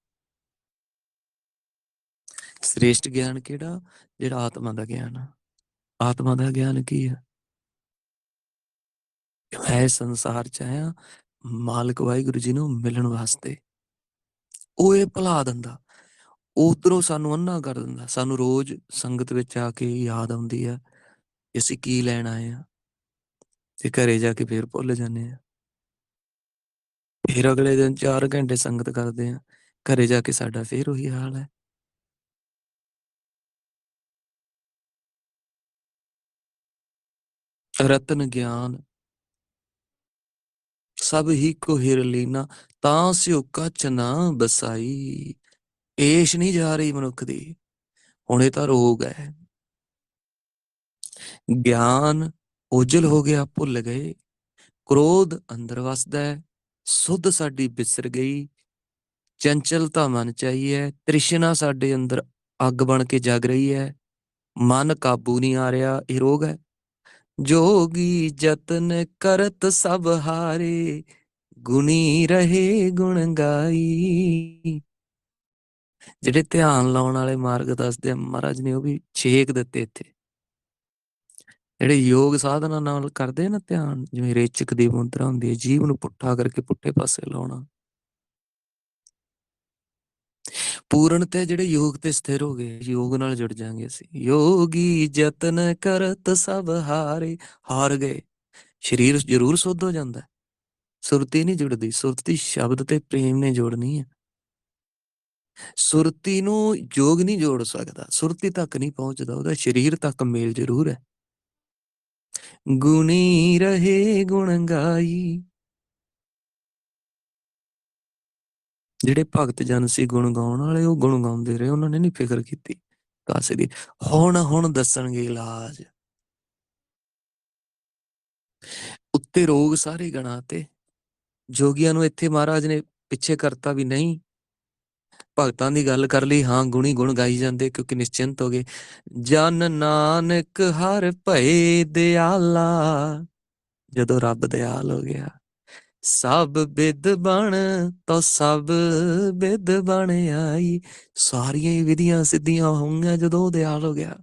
ਸ੍ਰੇਸ਼ਟ ਗਿਆਨ ਕਿਹੜਾ? ਜਿਹੜਾ ਆਤਮਾ ਦਾ ਗਿਆਨ ਆ। ਆਤਮਾ ਦਾ ਗਿਆਨ ਕੀ ਹੈ ਮੈਂ ਸੰਸਾਰ ਚ ਆਇਆ, ਮਾਲਕ ਵਾਹਿਗੁਰੂ ਜੀ ਨੂੰ ਮਿਲਣ ਵਾਸਤੇ। ਉਹ ਇਹ ਭੁਲਾ ਦਿੰਦਾ। ਉਧਰੋਂ ਸਾਨੂੰ ਅੰਨਾ ਕਰ ਦਿੰਦਾ। ਸਾਨੂੰ ਰੋਜ਼ ਸੰਗਤ ਵਿੱਚ ਆ ਕੇ ਯਾਦ ਆਉਂਦੀ ਆ ਅਸੀਂ ਕੀ ਲੈਣ ਆਏ ਆ। ਤੇ ਘਰੇ ਜਾ ਕੇ ਫੇਰ ਭੁੱਲ ਜਾਂਦੇ ਆ। ਫਿਰ ਅਗਲੇ ਦਿਨ 4 ਘੰਟੇ ਸੰਗਤ ਕਰਦੇ ਹਾਂ ਘਰੇ ਜਾ ਕੇ ਸਾਡਾ ਫਿਰ ਉਹੀ ਹਾਲ ਹੈ। ਰਤਨ ਗਿਆਨ। ਸਭ ਹੀ ਕੋ ਹਿਰ ਲੀਨਾ, ਤਾਂ ਸਿਓ ਕੱਚ ਨਾ ਬਸਾਈ। ਏਸ਼ ਨਹੀਂ ਜਾ ਰਹੀ ਮਨੁੱਖ ਦੀ, ਹੁਣ ਇਹ ਤਾਂ ਰੋਗ ਹੈ। ਗਿਆਨ ਉਜਲ ਹੋ ਗਿਆ ਭੁੱਲ ਗਏ, ਕ੍ਰੋਧ ਅੰਦਰ ਵਸਦਾ ਹੈ। ਸੁਧ ਸਾਡੀ ਬਿਸਰ ਗਈ। ਚੰਚਲਤਾ ਮਨ ਚਾਹੀਏ ਤ੍ਰਿਸ਼ਨਾ ਸਾਡੇ ਅੰਦਰ ਅੱਗ ਬਣ ਕੇ ਜਗ ਰਹੀ ਹੈ ਮਨ ਕਾਬੂ ਨਹੀਂ ਆ ਰਿਹਾ, ਇਹ ਰੋਗ ਹੈ ਜੋਗੀ ਯਤਨ ਕਰਤ ਸਭ ਹਾਰੇ, ਗੁਣੀ ਰਹੇ ਗੁਣ ਗਾਈ। ਜਿਹੜੇ ਧਿਆਨ ਲਾਉਣ ਵਾਲੇ ਮਾਰਗ ਦੱਸਦੇ ਮਹਾਰਾਜ ਨੇ ਉਹ ਵੀ ਛੇਕ ਦਿੱਤੇ ਇੱਥੇ। ਜਿਹੜੇ ਯੋਗ ਸਾਧਨਾ ਨਾਲ ਕਰਦੇ ਨਾ ਧਿਆਨ, ਜਿਵੇਂ ਰੇਚਕ ਦੀ ਮੁਦਰਾ ਹੁੰਦੀ ਹੈ ਜੀਵ ਨੂੰ ਪੁੱਠਾ ਕਰਕੇ ਪੁੱਠੇ ਪਾਸੇ ਲਾਉਣਾ। ਪੂਰਨ ਤੇ ਜਿਹੜੇ ਯੋਗ ਤੇ ਸਥਿਰ ਹੋ ਗਏ, ਯੋਗ ਨਾਲ ਜੁੜ ਜਾਾਂਗੇ ਅਸੀਂ। ਯੋਗੀ ਯਤਨ ਕਰਤ ਸਭ ਹਾਰੇ, ਹਾਰ ਗਏ। ਸਰੀਰ ਜ਼ਰੂਰ ਸੁੱਧ ਹੋ ਜਾਂਦਾ। ਸੁਰਤੀ ਨਹੀਂ ਜੁੜਦੀ, ਸੁਰਤੀ ਸ਼ਬਦ ਤੇ ਪ੍ਰੇਮ ਨੇ ਜੋੜਨੀ ਹੈ। ਸੁਰਤੀ ਨੂੰ ਯੋਗ ਨਹੀਂ ਜੋੜ ਸਕਦਾ, ਸੁਰਤੀ ਤੱਕ ਨਹੀਂ ਪਹੁੰਚਦਾ, ਉਹਦਾ ਸਰੀਰ ਤੱਕ ਮੇਲ ਜ਼ਰੂਰ ਹੈ। ਗੁਣੀ ਰਹੇ ਗੁਣ ਗਾਈ। ਜਿਹੜੇ ਭਗਤ ਜਨ ਸੀ ਗੁਣ ਗਾਉਣ ਵਾਲੇ, ਉਹ ਗੁਣ ਗਾਉਂਦੇ ਰਹੇ, ਉਹਨਾਂ ਨੇ ਨਹੀਂ ਫਿਕਰ ਕੀਤੀ ਕਾਸੇ ਦੀ। ਹੁਣ ਹੁਣ ਦੱਸਣਗੇ ਇਲਾਜ। ਉੱਤੇ ਰੋਗ ਸਾਰੇ ਗਣਾ ਤੇ ਜੋਗੀਆਂ ਨੂੰ ਇੱਥੇ ਮਹਾਰਾਜ ਨੇ ਪਿੱਛੇ ਕਰਤਾ ਵੀ ਨਹੀਂ। ਭਗਤਾਂ ਦੀ ਗੱਲ ਕਰ ਲਈ, ਹਾਂ, ਗੁਣੀ ਗੁਣ ਗਾਈ ਜਾਂਦੇ ਕਿਉਂਕਿ ਨਿਸ਼ਚਿੰਤ ਹੋ ਗਏ। ਜਨ ਨਾਨਕ ਹਰ ਭਏ ਦਿਆਲਾ, ਜਦੋਂ ਰੱਬ ਦਿਆਲ ਹੋ ਗਿਆ। ਸਭ ਬਿਦ ਬਣ ਤੋ ਸਭ ਬਿਦ ਬਣ ਆਈ। ਸਾਰੀਆਂ ਹੀ ਵਿਧੀਆਂ ਸਿੱਧੀਆਂ ਹੋਈਆਂ ਜਦੋਂ ਉਹ ਦਿਆਲ ਹੋ ਗਿਆ।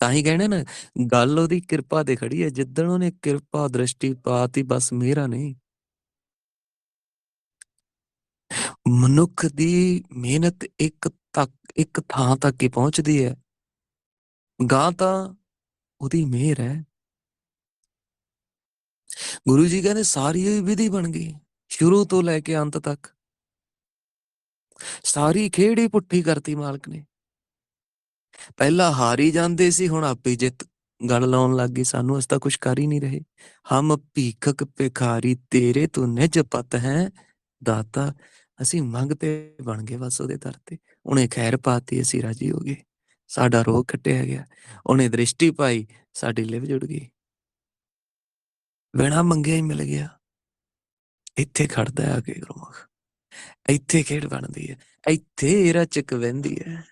ਤਾਂ ਹੀ ਕਹਿੰਦੇ ਨਾ, ਗੱਲ ਉਹਦੀ ਕਿਰਪਾ ਤੇ ਖੜੀ ਹੈ। ਜਿੱਦਣ ਉਹਨੇ ਕਿਰਪਾ ਦ੍ਰਿਸ਼ਟੀ ਪਾਤੀ, ਬਸ ਮੇਰਾ ਨਹੀਂ। ਮਨੁੱਖ ਦੀ ਮਿਹਨਤ ਇੱਕ ਤੱਕ, ਇੱਕ ਥਾਂ ਤੱਕ ਹੀ ਪਹੁੰਚਦੀ ਹੈ। ਗਾਂ ਤਾਂ ਉਹਦੀ ਮਿਹਰ ਹੈ। ਗੁਰੂ ਜੀ ਕਹਿੰਦੇ, ਸਾਰੀ ਹੀ ਵਿਧੀ ਬਣ ਗਈ, ਸ਼ੁਰੂ ਤੋਂ ਲੈ ਕੇ ਅੰਤ ਤੱਕ। ਸਾਰੀ ਖੇੜੀ ਪੁੱਠੀ ਕਰਤੀ ਮਾਲਕ ਨੇ। ਪਹਿਲਾਂ ਹਾਰੀ ਜਾਂਦੇ ਸੀ, ਹੁਣ ਆਪੇ ਜਿੱਤ। ਗੱਲ ਲਾਉਣ ਲੱਗ ਗਈ ਸਾਨੂੰ ਅਸ ਤਾਂ ਕੁਝ ਕਰ ਹੀ ਨਹੀਂ ਰਹੇ। ਹਮ ਭੀਖਕ ਭਿਖਾਰੀ, ਤੇਰੇ ਤੋਂ ਨਿਜ ਪਤ ਹੈ, ਦਾਤਾ ਅਸੀਂ ਮੰਗਤੇ ਬਣ ਗਏ ਬਸ ਉਹਦੇ ਦਰ ਤੇ। ਉਹਨੇ ਖੈਰ ਪਾਤੀ, ਅਸੀਂ ਰਾਜੀ ਹੋ ਗਏ। ਸਾਡਾ ਰੋਗ ਕੱਟਿਆ ਗਿਆ। ਉਹਨੇ ਦ੍ਰਿਸ਼ਟੀ ਪਾਈ, ਸਾਡੀ ਲਿਵ ਜੁੜ ਗਈ। ਬਿਨਾ ਮੰਗਿਆ ਹੀ ਮਿਲ ਗਿਆ। ਇੱਥੇ ਖੜਦਾ ਆ ਕੇ ਗੁਰਮੁਖ। ਇੱਥੇ ਖੇਡ ਬਣਦੀ ਹੈ। ਇੱਥੇ ਰਚਕ ਵਹਿੰਦੀ ਹੈ।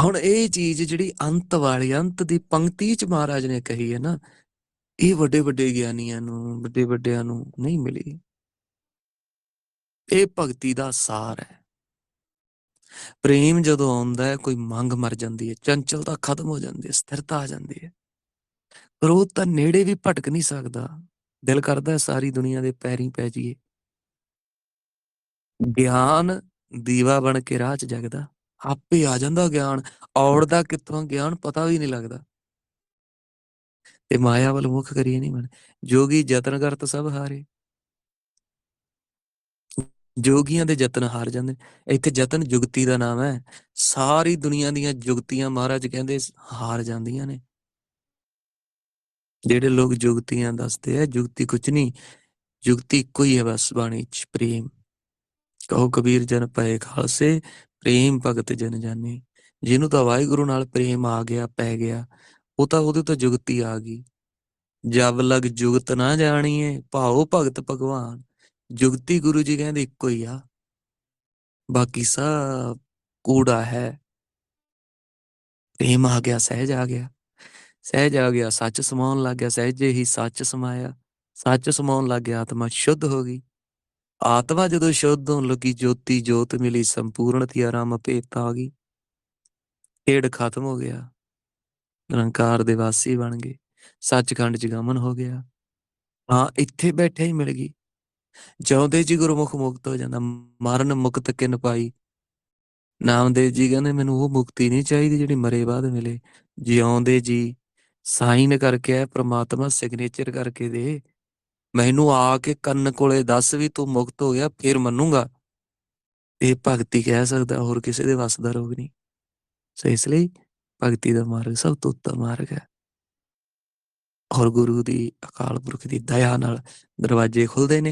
ਹੁਣ ਇਹ ਚੀਜ਼ ਜਿਹੜੀ ਅੰਤ ਵਾਲੀ, ਅੰਤ ਦੀ ਪੰਕਤੀ ਚ ਮਹਾਰਾਜ ਨੇ ਕਹੀ ਹੈ ਨਾ, ਇਹ ਵੱਡੇ ਵੱਡੇ ਗਿਆਨੀਆਂ ਨੂੰ ਵੱਡੇ ਵੱਡਿਆਂ ਨੂੰ ਨਹੀਂ ਮਿਲੀ। ਇਹ ਭਗਤੀ ਦਾ ਸਾਰ ਹੈ ਪ੍ਰੇਮ ਜਦੋਂ ਆਉਂਦਾ ਹੈ ਕੋਈ ਮੰਗ ਮਰ ਜਾਂਦੀ ਹੈ ਚੰਚਲਤਾ ਖਤਮ ਹੋ ਜਾਂਦੀ ਹੈ ਸਥਿਰਤਾ ਆ ਜਾਂਦੀ ਹੈ ਕ੍ਰੋਧ ਤਾਂ ਨੇੜੇ ਵੀ ਭਟਕ ਨਹੀਂ ਸਕਦਾ ਦਿਲ ਕਰਦਾ ਸਾਰੀ ਦੁਨੀਆ ਦੇ ਪੈਰੀਂ ਪੈ ਜਾਈਏ ਗਿਆਨ ਦੀਵਾ ਬਣ ਕੇ ਰਾਹ 'ਚ ਜਗਦਾ। ਆਪੇ ਆ ਜਾਂਦਾ ਗਿਆਨ, ਔੜਦਾ ਕਿੱਥੋਂ ਗਿਆਨ ਪਤਾ ਵੀ ਨਹੀਂ ਲੱਗਦਾ। ਤੇ ਮਾਇਆ ਵੱਲ ਮੁੱਖ ਕਰੀਏ ਨਹੀਂ ਮਨ, ਜੋਗੀ ਯਤਨ ਕਰਤ ਸਭ ਹਾਰੇ। ਜੋਗੀਆਂ ਦੇ ਯਤਨ ਹਾਰ ਜਾਂਦੇ ਨੇ। ਇੱਥੇ ਯਤਨ ਜੁਗਤੀ ਦਾ ਨਾਮ ਹੈ। ਸਾਰੀ ਦੁਨੀਆ ਦੀਆਂ ਜੁਗਤੀਆਂ ਮਹਾਰਾਜ ਕਹਿੰਦੇ ਹਾਰ ਜਾਂਦੀਆਂ ਨੇ। ਜਿਹੜੇ ਲੋਕ ਜੁਗਤੀਆਂ ਦੱਸਦੇ ਆ, ਜੁਗਤੀ ਕੁਛ ਨਹੀਂ, ਜੁਗਤੀ ਇੱਕੋ ਹੀ ਹੈ ਬਸ ਬਾਣੀ 'ਚ ਪ੍ਰੇਮ। ਕਹੋ ਕਬੀਰ ਜਨ ਪਏ ਖਾਲਸੇ, ਪ੍ਰੇਮ ਭਗਤ ਜਨ ਜਾਨੇ। ਜਿਹਨੂੰ ਤਾਂ ਵਾਹਿਗੁਰੂ ਨਾਲ ਪ੍ਰੇਮ ਆ ਗਿਆ, ਪੈ ਗਿਆ, ਉਹ ਤਾਂ ਉਹਦੇ ਤੋਂ ਜੁਗਤੀ ਆ ਗਈ। ਜਬ ਲਗ ਜੁਗਤ ਨਾ ਜਾਣੀਏ, ਭਾਉ ਭਗਤ ਭਗਵਾਨ। ਜੁਗਤੀ ਗੁਰੂ ਜੀ ਕਹਿੰਦੇ ਇੱਕੋ ਹੀ ਆ। ਬਾਕੀ ਸਭ ਕੂੜਾ ਹੈ। ਪ੍ਰੇਮ ਆ ਗਿਆ, ਸਹਿਜ ਆ ਗਿਆ। ਸਹਿਜ ਆ ਗਿਆ, ਸੱਚ ਸਮਾਉਣ ਲੱਗ ਗਿਆ, ਸਹਿਜੇ ਹੀ ਸੱਚ ਸਮਾਇਆ। ਸੱਚ ਸਮਾਉਣ ਲੱਗ ਗਿਆ, ਆਤਮਾ ਸ਼ੁੱਧ ਹੋ ਗਈ। ਆਤਮਾ ਜਦੋਂ ਸ਼ੁੱਧ ਹੋਣ ਲੱਗੀ, ਜੋਤੀ ਜੋਤ ਮਿਲੀ, ਸੰਪੂਰਨਤੀ ਆਰਾਮ ਭੇਤ ਆ ਗਈ। ਖੇਡ ਖਤਮ ਹੋ ਗਿਆ। ਨਿਰੰਕਾਰ ਦੇ ਵਾਸੀ ਬਣ ਗਏ। ਸੱਚਖੰਡ 'ਚ ਗਮਨ ਹੋ ਗਿਆ। ਹਾਂ, ਇੱਥੇ ਬੈਠੇ ਹੀ ਮਿਲ ਗਈ। ਜਿਉਂਦੇ ਜੀ ਗੁਰਮੁਖ ਮੁਕਤ ਹੋ ਜਾਂਦਾ, ਮਰਨ ਮੁਕਤ ਕਿਨ ਪਾਈ। ਨਾਮਦੇਵ ਜੀ ਕਹਿੰਦੇ ਮੈਨੂੰ ਉਹ ਮੁਕਤੀ ਨਹੀਂ ਚਾਹੀਦੀ ਜਿਹੜੀ ਮਰੇ ਬਾਅਦ ਮਿਲੇ। ਜਿਉਂਦੇ ਜੀ ਸਾਈਨ ਕਰਕੇ ਆ ਪ੍ਰਮਾਤਮਾ ਸਿਗਨੇਚਰ ਕਰਕੇ ਦੇ। ਮੈਨੂੰ ਆ ਕੇ ਕੰਨ ਕੋਲੇ ਦੱਸ ਵੀ ਤੂੰ ਮੁਕਤ ਹੋ ਗਿਆ ਫਿਰ ਮੰਨੂਗਾ। ਇਹ ਭਗਤੀ ਕਹਿ ਸਕਦਾ ਹੋਰ ਕਿਸੇ ਦੇ ਵੱਸ ਦਾ ਰੋਗ ਨਹੀਂ। ਸੋ ਇਸ ਲਈ ਭਗਤੀ ਦਾ ਮਾਰਗ ਸਭ ਤੋਂ ਉੱਤਮ ਮਾਰਗ ਹੈ। ਔਰ ਗੁਰੂ ਦੀ ਅਕਾਲ ਪੁਰਖ ਦੀ ਦਇਆ ਨਾਲ ਦਰਵਾਜ਼ੇ ਖੁੱਲਦੇ ਨੇ।